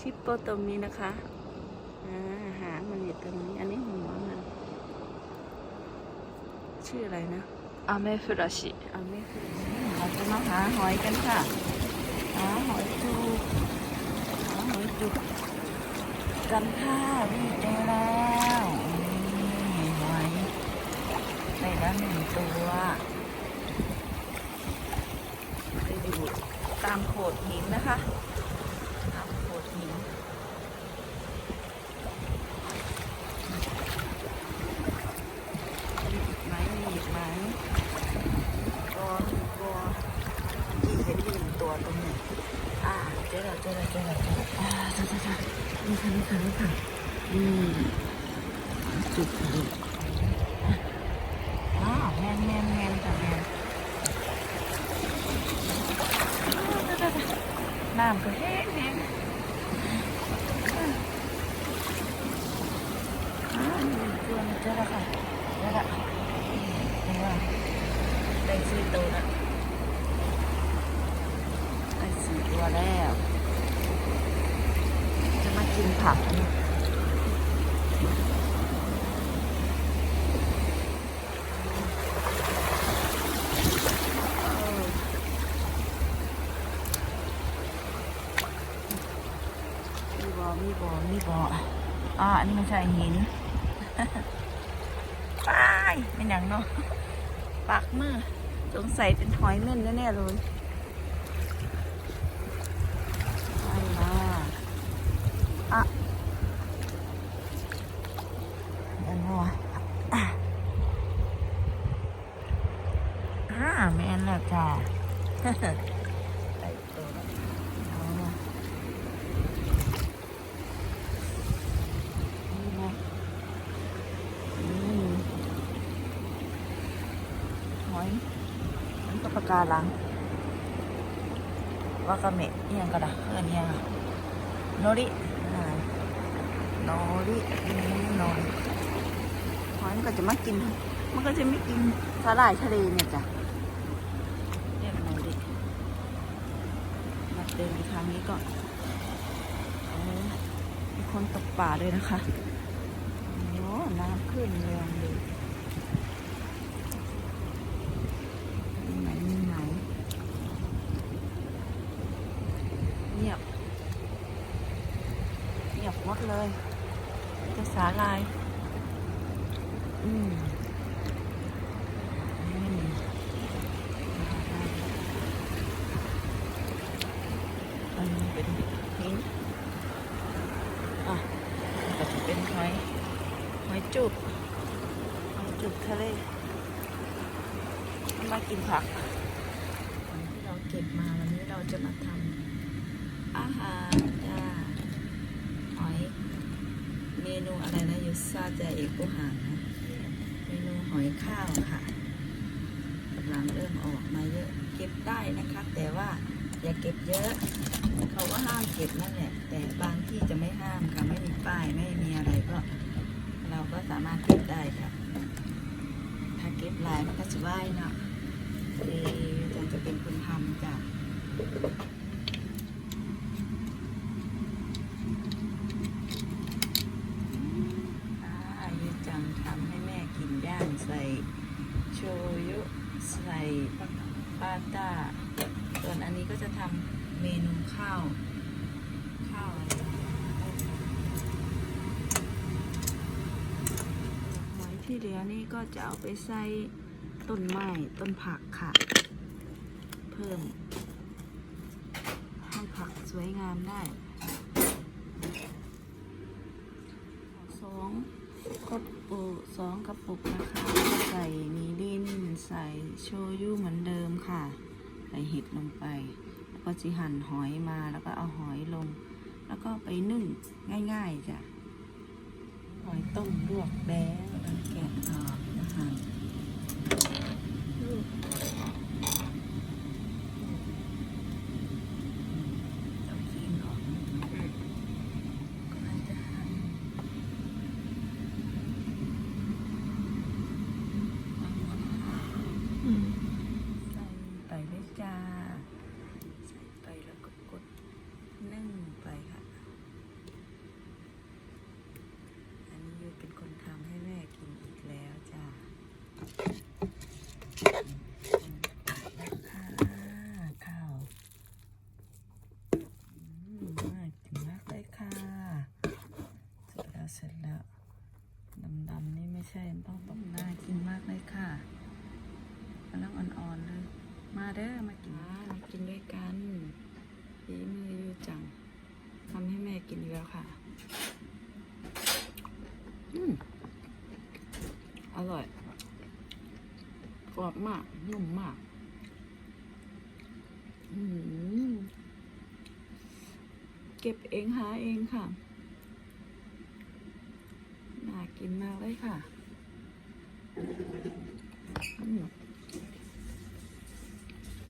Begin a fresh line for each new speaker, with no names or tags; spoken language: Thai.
ชิปโปตรงนี้นะคะอาหางมันอยู่ตรงนี้ อันนี้หัวมัน ชื่ออะไรนะ
อเมฟุรา
ชิอเมฟุราชิเราจะมาหาหอยกันค่ะ หาหอยจูหาหอยจุกกันค่ะนี่เจแล้วหอยไนึ่งตัวไปดูตามโขดหินนะคะ อ่าเจอแล้วเจอแล้วเจอแล้วเจอแล้วอ่าเจอเจอเจอนี่ค่ะนี่ค่ะ ตัวแล้ว จะมากินผักอันนี้เอมีบอมีบอมีบออ่าอันนี้ไม่ใช่หินไปเป็นอย่างเนาะ ปากมือสงสัยเป็นหอยเม่นแน่ๆเลยไปมาอะเดี๋ยวนัวอะอ่าแม่นแล้วจ้า ไปตัวแล้วเอามานี่ไงอืม หอยมัน ก็ปากการังวากาเมะเอิหยังก็ได้เอินอิหยังอะโนริโนริอืมโนริหอยมันก็จะมากิน มันก็จะไม่กินสาหร่ายทะเลเนี่ยจ้ะเรียกโนริมาเดินไปทางนี้ก่อนมีคนตกป่าเลยนะคะโอ้น้ำขึ้นเรงเลย มีไหนมีไหนเงียบ เงียบ หมดเลยมีแต่สาลาย อืมอันนี้เป็นหินอะมันก็จะเป็นหอยหอยจุบหอยจุบทะเล มากินผักที่เราเก็บมาวันนี้เราจะมาทำอาหารจ้าหอย เม นูอะไรนะยูซาใจเอกกุหางนะเมนูหอยข้าวค่ะกำลังเริ่มออกมาเยอะ เก็บได้นะคะ แต่ว่าอย่าเก็บเยอะ เขาก็ห้ามเก็บนั่นแหละ แต่บางที่จะไม่ห้ามค่ะ ไม่มีป้าย ไม่มีอะไรก็ เราก็สามารถเก็บได้ค่ะ ถ้าเก็บลายมันก็จะว่ายเนาะเอจะจะเป็นคนทำจ้ะอายุจังทำให้แม่กินย่าง ใส่โชยุ ใส่ปาต้าส่วนอันนี้ก็จะทำเมนูข้าว ข้าวอะไรหอยที่เหลือนี่ก็จะเอาไปใส่ต้นไม้ต้นผักค่ะ เพิ่ม ให้ผักสวยงามได้สองกระปุกสองกระปุกนะคะ ใส่โชยุเหมือนเดิมค่ะ ใส่เห็ดลงไป แล้วก็จะหั่นหอยมาแล้วก็เอาหอยลง แล้วก็ไปนึ่งง่ายๆจ้ะหอยต้มลวกแด้แล้วแกะออกนะคะ เอาขี้ออกก็อาจจะหั่นใส่ไปเลยจ้า ใส่ไปแล้วก็กดนึ่งไปค่ะ เสร็จ แล้วดำๆนี่ไม่ใช่ต้องตกน่ากินมากเลยค่ะกำลังอ่อนๆเลย มาเด้อมากินมากินด้วยกันฝีมืออยู่จังทำให้แม่กินอีกแล้วค่ะ อืมอร่อยกรอบมากนุ่มมาก อืมเก็บเองหาเองค่ะ กินมากเลยค่ะอืม